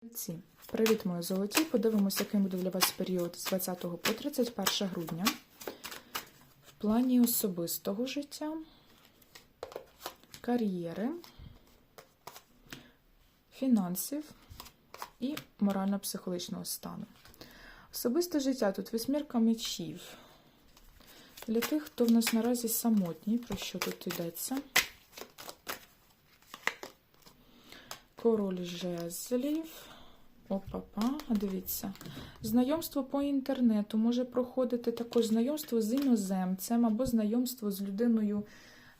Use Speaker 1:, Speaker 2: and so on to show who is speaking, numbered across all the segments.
Speaker 1: Стрільці. Привіт, мої золоті! Подивимося, яким буде для вас період з 20 по 31 грудня. В плані особистого життя, кар'єри, фінансів і морально-психологічного стану. Особисте життя тут восьмірка мечів. Для тих, хто в нас наразі самотній, про що тут йдеться. Король жезлів. Опа-па, дивіться. Знайомство по інтернету може проходити також знайомство з іноземцем або знайомство з людиною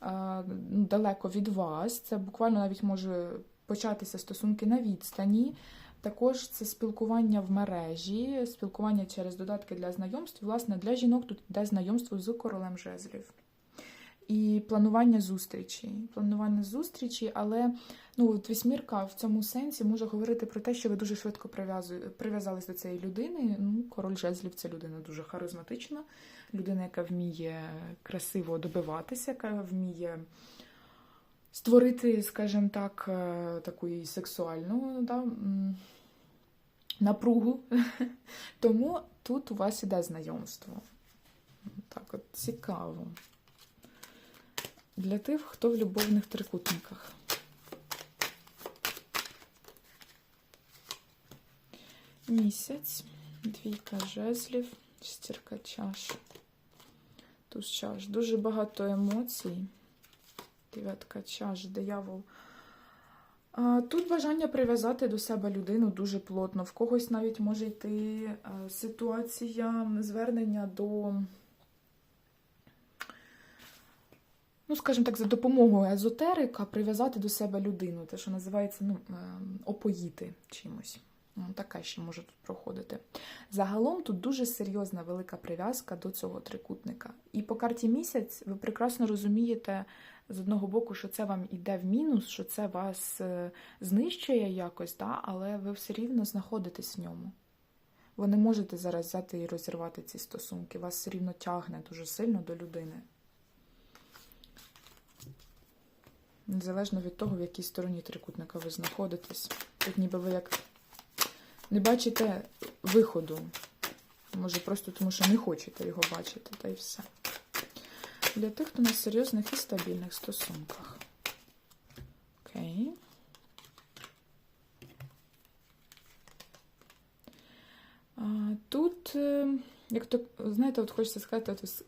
Speaker 1: а, ну, далеко від вас. Це буквально навіть може початися стосунки на відстані. Також це спілкування в мережі, спілкування через додатки для знайомств. Власне, для жінок тут йде знайомство з королем жезлів. І планування зустрічі. Планування зустрічі, але ну, от вісьмірка в цьому сенсі може говорити про те, що ви дуже швидко прив'язались до цієї людини. Ну, король жезлів це людина дуже харизматична, людина, яка вміє красиво добиватися, яка вміє створити, скажімо так, е, таку сексуальну да, напругу. Тому тут у вас іде знайомство. Так, от цікаво. Для тих, хто в любовних трикутниках. Місяць, двійка жезлів, шестірка чаш. Туз чаш. Дуже багато емоцій. Дев'ятка чаш, диявол. Тут бажання прив'язати до себе людину дуже плотно. В когось навіть може йти е, ситуація звернення до. Ну, скажімо так, за допомогою езотерика прив'язати до себе людину, те, що називається ну, ем, опоїти чимось. Ну, Таке ще може тут проходити. Загалом тут дуже серйозна велика прив'язка до цього трикутника. І по карті місяць ви прекрасно розумієте з одного боку, що це вам іде в мінус, що це вас е, знищує якось, да? але ви все рівно знаходитесь в ньому. Ви не можете зараз взяти і розірвати ці стосунки. Вас все рівно тягне дуже сильно до людини. Незалежно від того, в якій стороні трикутника ви знаходитесь. Тут ніби ви як не бачите виходу. Може, просто тому, що не хочете його бачити, та й все. Для тих, хто на серйозних і стабільних стосунках. Окей. Тут, е, як то, знаєте, от хочеться сказати, от,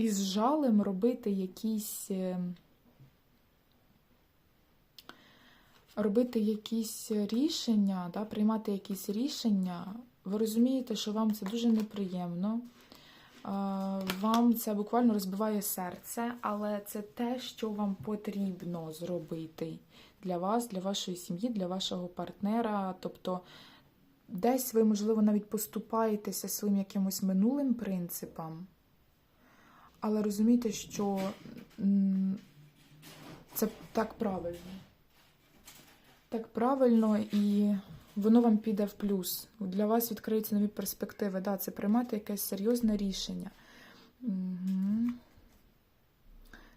Speaker 1: із жалем робити якісь. е, Робити якісь рішення, да, приймати якісь рішення, ви розумієте, що вам це дуже неприємно. Вам це буквально розбиває серце, але це те, що вам потрібно зробити для вас, для вашої сім'ї, для вашого партнера. Тобто, десь ви, можливо, навіть поступаєтеся своїм якимось минулим принципам, але розумієте, що це так правильно. Так правильно, і воно вам піде в плюс. Для вас відкриються нові перспективи. Да, це приймати якесь серйозне рішення. Угу.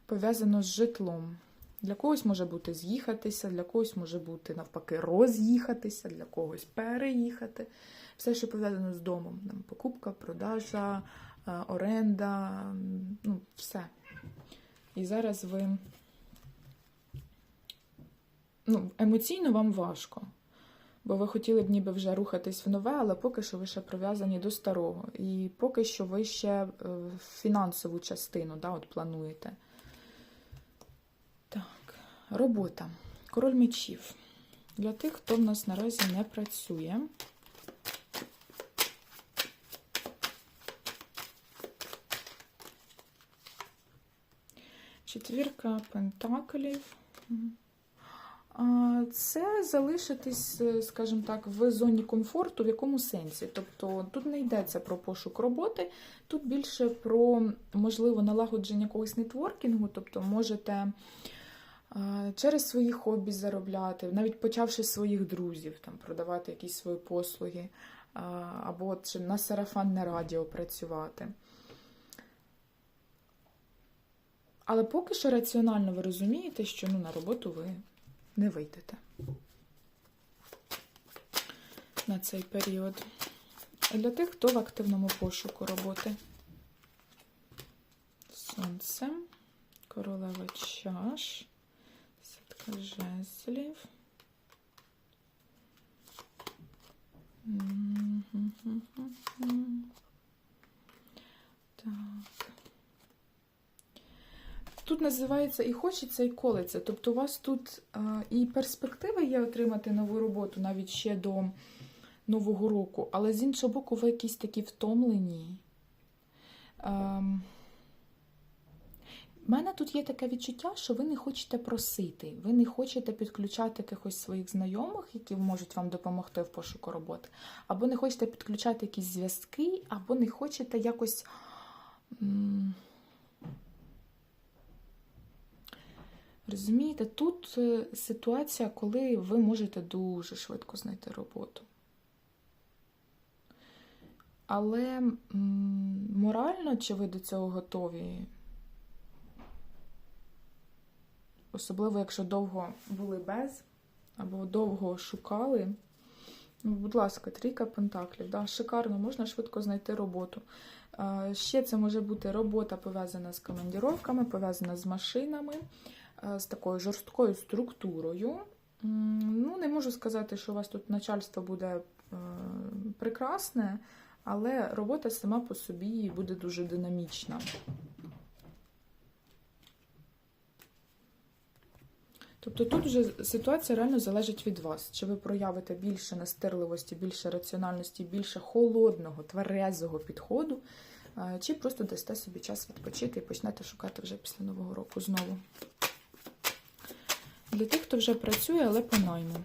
Speaker 1: Пов'язано з житлом. Для когось може бути з'їхатися, для когось може бути, навпаки, роз'їхатися, для когось переїхати. Все, що пов'язано з домом. Там, покупка, продажа, е, оренда, все. І зараз ви ну, емоційно вам важко. Бо ви хотіли б ніби вже рухатись в нове, але поки що ви ще прив'язані до старого. І поки що ви ще е, фінансову частину да, от плануєте. Так, робота. Король мечів. Для тих, хто в нас наразі не працює. Четвірка пентаклів. Це залишитись, е, скажімо так, в зоні комфорту, в якому сенсі. Тобто тут не йдеться про пошук роботи, тут більше про можливо налагодження якогось нетворкінгу, тобто можете через свої хобі заробляти, навіть почавши своїх друзів, там, продавати якісь свої послуги, або чи на сарафанне радіо працювати. Але поки що раціонально ви розумієте, що ну, на роботу ви не вийдете на цей період. Для тих, хто в активному пошуку роботи. Сонце, королева чаш, сітка жезлів. Так. Тут називається і хочеться, і колеться. Тобто у вас тут і перспективи є отримати нову роботу навіть ще до Нового року, але з іншого боку, ви якісь такі втомлені. Ем... У мене тут є таке відчуття, що ви не хочете просити, ви не хочете підключати якихось своїх знайомих, які можуть вам допомогти в пошуку роботи, або не хочете підключати якісь зв'язки, або не хочете якось. Розумієте, тут е, ситуація, коли ви можете дуже швидко знайти роботу. Але морально, чи ви до цього готові? Особливо, якщо довго були без, або довго шукали. Ну, будь ласка, трійка пентаклів. Да, шикарно, можна швидко знайти роботу. Ще це може бути робота пов'язана з командіровками, пов'язана з машинами, з такою жорсткою структурою. Ну, не можу сказати, що у вас тут начальство буде е, прекрасне, але робота сама по собі буде дуже динамічна. Тобто тут вже ситуація реально залежить від вас. Чи ви проявите більше настирливості, більше раціональності, більше холодного, тверезого підходу, е, чи просто дасте собі час відпочити і почнете шукати вже після Нового року знову. Для тих, хто вже працює, але по найму.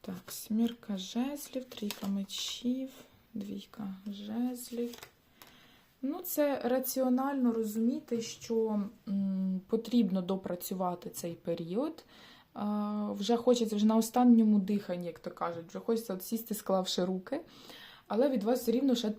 Speaker 1: Так, смірка жезлів, трійка мечів, двійка жезлів. Ну, це раціонально розуміти, що м, потрібно допрацювати цей період. А, вже хочеться вже на останньому диханні, як то кажуть, вже хочеться от сісти, склавши руки, але від вас все рівно ще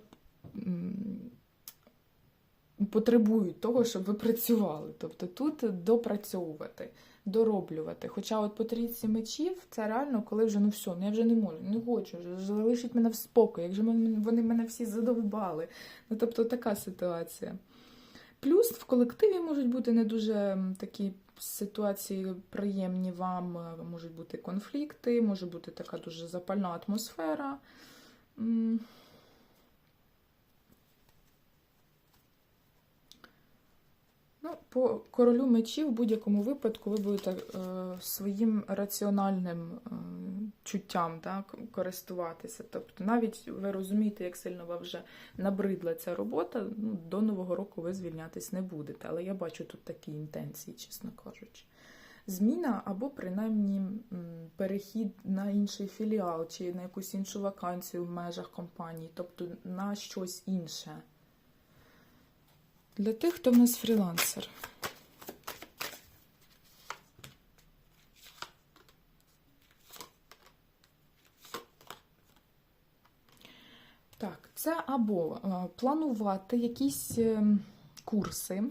Speaker 1: потребують того, щоб ви працювали. Тобто тут допрацьовувати, дороблювати. Хоча от по трійці мечів це реально, коли вже ну все, ну я вже не можу, не хочу, вже залишіть мене в спокій, як же вони мене всі задовбали. Ну, тобто така ситуація. Плюс в колективі можуть бути не дуже такі ситуації приємні вам, е, можуть бути конфлікти, може бути така дуже запальна атмосфера. Ну, по королю мечів в будь-якому випадку ви будете е, своїм раціональним е, чуттям так, користуватися. Тобто, навіть ви розумієте, як сильно вам вже набридла ця робота, ну, до Нового року ви звільнятись не будете. Але я бачу тут такі інтенції, чесно кажучи. Зміна або принаймні перехід на інший філіал чи на якусь іншу вакансію в межах компанії, тобто на щось інше. Для тих, хто в нас фрілансер. Так, це або е, планувати якісь е, курси,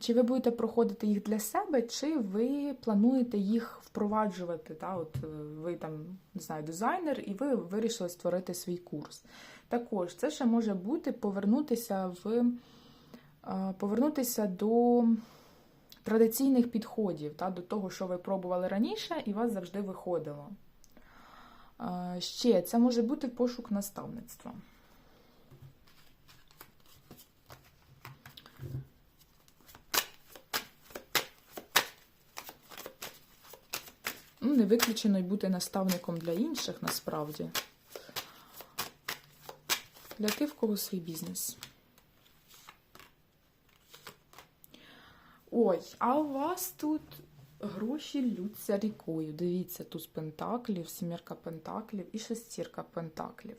Speaker 1: чи ви будете проходити їх для себе, чи ви плануєте їх впроваджувати. Та? От е, ви там, не знаю, дизайнер, і ви вирішили створити свій курс. Також це ще може бути повернутися в повернутися до традиційних підходів, та, до того, що ви пробували раніше, і вас завжди виходило. Е, Ще це може бути пошук наставництва. Ну, не виключено й бути наставником для інших насправді. Для тих, в кого свій бізнес. Ой, а у вас тут гроші лються рікою. Дивіться, туз пентаклів, сімірка пентаклів і шестірка пентаклів.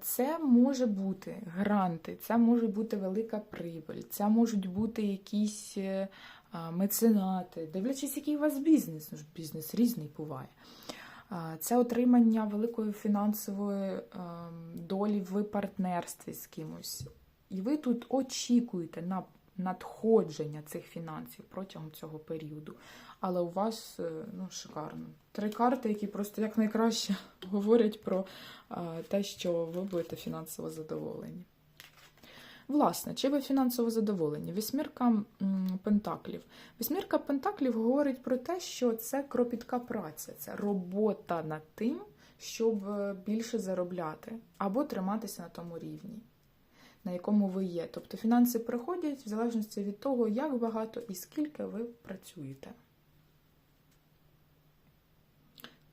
Speaker 1: Це може бути гранти, це може бути велика прибиль, це можуть бути якісь е, меценати, дивлячись, який у вас бізнес. Ну, бізнес різний буває. Це отримання великої фінансової долі в партнерстві з кимось. І ви тут очікуєте на надходження цих фінансів протягом цього періоду. Але у вас е, ну, шикарно. Три карти, які просто як найкраще говорять про е, те, що ви будете фінансово задоволені. Власне, чи ви фінансово задоволені? Вісьмірка пентаклів. Вісьмірка пентаклів говорить про те, що це кропітка праця, це робота над тим, щоб е, більше заробляти або триматися на тому рівні, на якому ви є. Тобто фінанси приходять в залежності від того, як багато і скільки ви працюєте.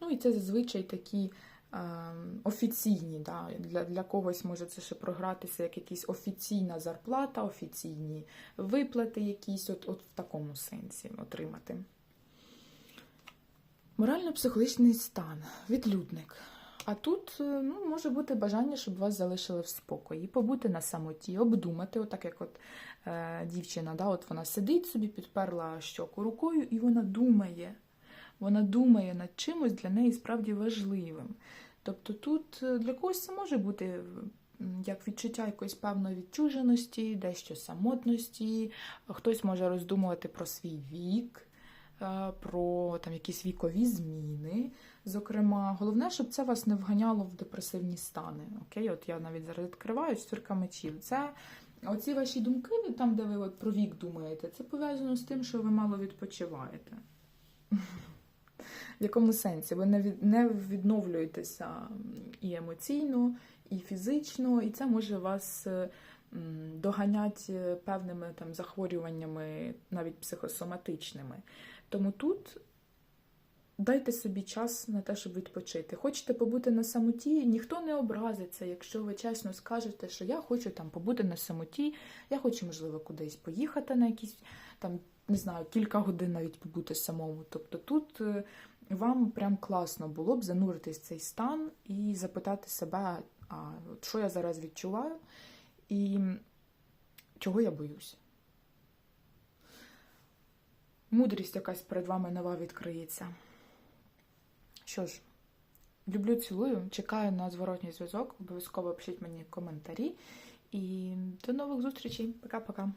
Speaker 1: Ну і це зазвичай такі е, офіційні. Да? Для, для когось може це ще програтися як якась офіційна зарплата, офіційні виплати, якісь от, от в такому сенсі отримати. Морально-психологічний стан, відлюдник. А тут е, ну, може бути бажання, щоб вас залишили в спокої, побути на самоті, обдумати, отак як от е, дівчина, да, от вона сидить собі, підперла щоку рукою, і вона думає. Вона думає над чимось для неї справді важливим. Тобто тут е, для когось це може бути як відчуття якоїсь певної відчуженості, дещо самотності, хтось може роздумувати про свій вік, про там якісь вікові зміни. Зокрема, головне, щоб це вас не вганяло в депресивні стани. Окей, от я навіть зараз відкриваю четвірка мечів. Це оці ваші думки, там, де ви от про вік думаєте, це пов'язано з тим, що ви мало відпочиваєте. В якому сенсі? Ви не від- не відновлюєтеся і емоційно, і фізично, і це може вас е, доганяти певними там захворюваннями, навіть психосоматичними. Тому тут дайте собі час на те, щоб відпочити. Хочете побути на самоті, ніхто не образиться, якщо ви чесно скажете, що я хочу там побути на самоті, я хочу, можливо, кудись поїхати на якісь там, не знаю, кілька годин навіть побути самому. Тобто тут е, вам прям класно було б зануритись в цей стан і запитати себе, а що я зараз відчуваю, і чого я боюсь. Мудрість якась перед вами нова відкриється. Що ж, люблю, цілую, чекаю на зворотній зв'язок. Обов'язково пишіть мені коментарі. І до нових зустрічей. Пока-пока.